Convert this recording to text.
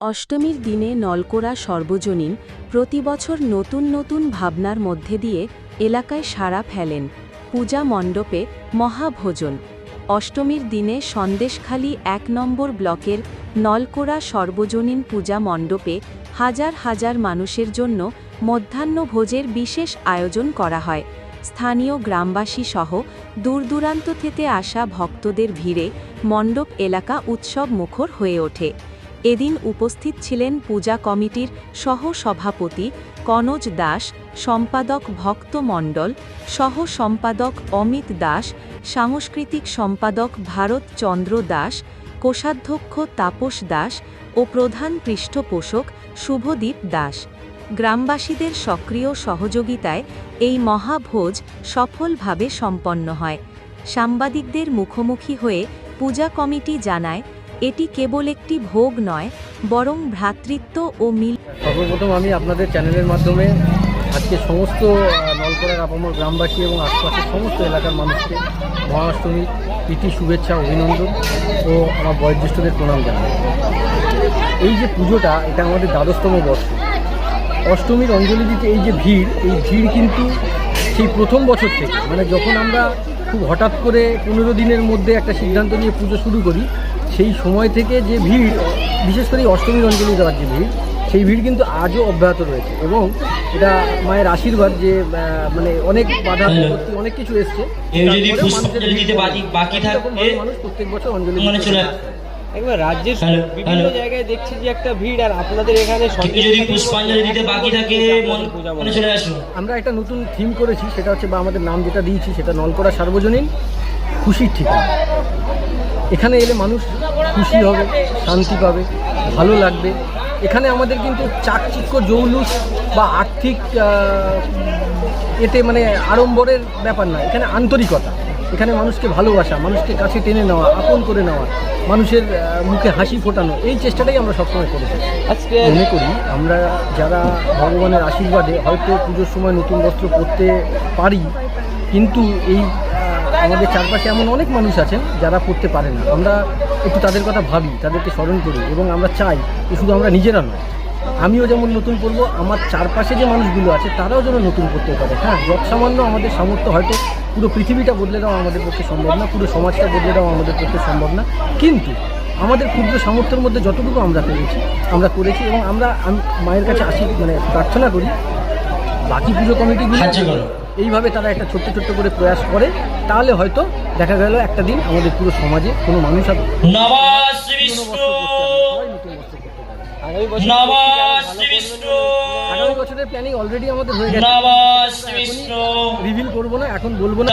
অষ্টমীর দিনে নলকোরা সর্বজনীন প্রতিবছর নতুন নতুন ভাবনার মধ্যে দিয়ে এলাকায় সাড়া ফেলেন পূজা মণ্ডপে মহাভোজন। অষ্টমীর দিনে সন্দেশখালী এক নম্বর ব্লকের নলকোরা সর্বজনীন পূজা মণ্ডপে হাজার হাজার মানুষের জন্য মধ্যাহ্নভোজের বিশেষ আয়োজন করা হয়। স্থানীয় গ্রামবাসী সহ দূরদূরান্ত থেকে আসা ভক্তদের ভিড়ে মণ্ডপ এলাকা উৎসব মুখর হয়ে ওঠে। এদিন উপস্থিত ছিলেন পূজা কমিটির সহ সভাপতি কনজ দাস, সম্পাদক ভক্ত মণ্ডল সহ সম্পাদক অমিত দাস, সাংস্কৃতিক সম্পাদক ভারত চন্দ্র দাস, কোষাধ্যক্ষ তাপস দাস ও প্রধান পৃষ্ঠপোষক শুভদীপ দাস। গ্রামবাসীদের সক্রিয় সহযোগিতায় এই মহাভোজ সফলভাবে সম্পন্ন হয়। সাংবাদিকদের মুখোমুখি হয়ে পূজা কমিটি জানায় এটি কেবল একটি ভোগ নয়, বরং ভ্রাতৃত্ব ও মিল সর্বপ্রথম আমি আপনাদের চ্যানেলের মাধ্যমে আজকে সমস্ত নলকোড়ার আপামর গ্রামবাসী এবং আশপাশের সমস্ত এলাকার মানুষকে মহাষ্টমীর প্রীতি, শুভেচ্ছা, অভিনন্দন ও আমার বয়োজ্যেষ্ঠদের প্রণাম জানাই। এই যে পুজোটা, এটা আমাদের দ্বাদশতম বর্ষ। অষ্টমীর অঞ্জলি দিতে এই যে ভিড়, এই ভিড় কিন্তু সেই প্রথম বছর থেকে। মানে যখন আমরা খুব হঠাৎ করে পনেরো দিনের মধ্যে একটা সিদ্ধান্ত নিয়ে পুজো শুরু করি সেই সময় থেকে যে ভিড় বিশেষ করে এই অষ্টমীর অঞ্জলি দেওয়ার যে ভিড় সেই ভিড় কিন্তু আজও অব্যাহত রয়েছে এবং এটা মায়ের আশীর্বাদ যে মানে অনেক বাধা বিপত্তি অনেক কিছু এসছে। মানুষ প্রত্যেক বছর অঞ্জলি মানে একবার রাজ্যের বিভিন্ন জায়গায় দেখছি যে একটা ভিড় আর আপনাদের এখানে যদি পুষ্পাঞ্জলি দিতে বাকি থাকে মনে চলে আসুন আমরা একটা নতুন থিম করেছি সেটা হচ্ছে বা আমাদের নাম যেটা দিয়েছি সেটা নলকোড়া সার্বজনীন খুশির ঠিকানা। এখানে এলে মানুষ খুশি হবে শান্তি পাবে ভালো লাগবে। এখানে আমাদের কিন্তু চাকচিক্য জৌলুস বা আর্থিক এতে মানে আড়ম্বরের ব্যাপার না। এখানে আন্তরিকতা। এখানে মানুষকে ভালোবাসা মানুষকে কাছে টেনে নেওয়া আপন করে নেওয়া মানুষের মুখে হাসি ফোটানো এই চেষ্টাটাই আমরা সবসময় করে থাকি। আজকে মনে করি আমরা যারা ভগবানের আশীর্বাদে হয়তো পুজোর সময় নতুন বস্ত্র পরতে পারি কিন্তু এই আমাদের চারপাশে এমন অনেক মানুষ আছেন যারা পড়তে পারে না। আমরা একটু তাদের কথা ভাবি, তাদেরকে স্মরণ করি এবং আমরা চাই শুধু আমরা নিজেরা নয়, আমিও যেমন নতুন পড়ব, আমার চারপাশে যে মানুষগুলো আছে তারাও যেন নতুন পড়তে পারে। হ্যাঁ যত সামান্য আমাদের সামর্থ্য হয়তো পুরো পৃথিবীটা বদলে দেওয়া আমাদের পক্ষে সম্ভব না, পুরো সমাজটা বদলে দেওয়া আমাদের পক্ষে সম্ভব না। কিন্তু আমাদের ক্ষুদ্র সামর্থ্যের মধ্যে যতটুকু আমরা পেরেছি, আমরা করেছি এবং আমরা মায়ের কাছে আসি মানে প্রার্থনা করি, বাকি পুজো কমিটিগুলো করো। এইভাবে তারা একটা ছোট্ট ছোট্ট করে প্রয়াস করে তাহলে হয়তো দেখা গেল একটা দিন আমাদের পুরো সমাজে কোনো মানুষ আর আগামী বছরের প্ল্যানিং অলরেডি আমাদের হয়ে গেছে। রিভিল করব না এখন বলব না।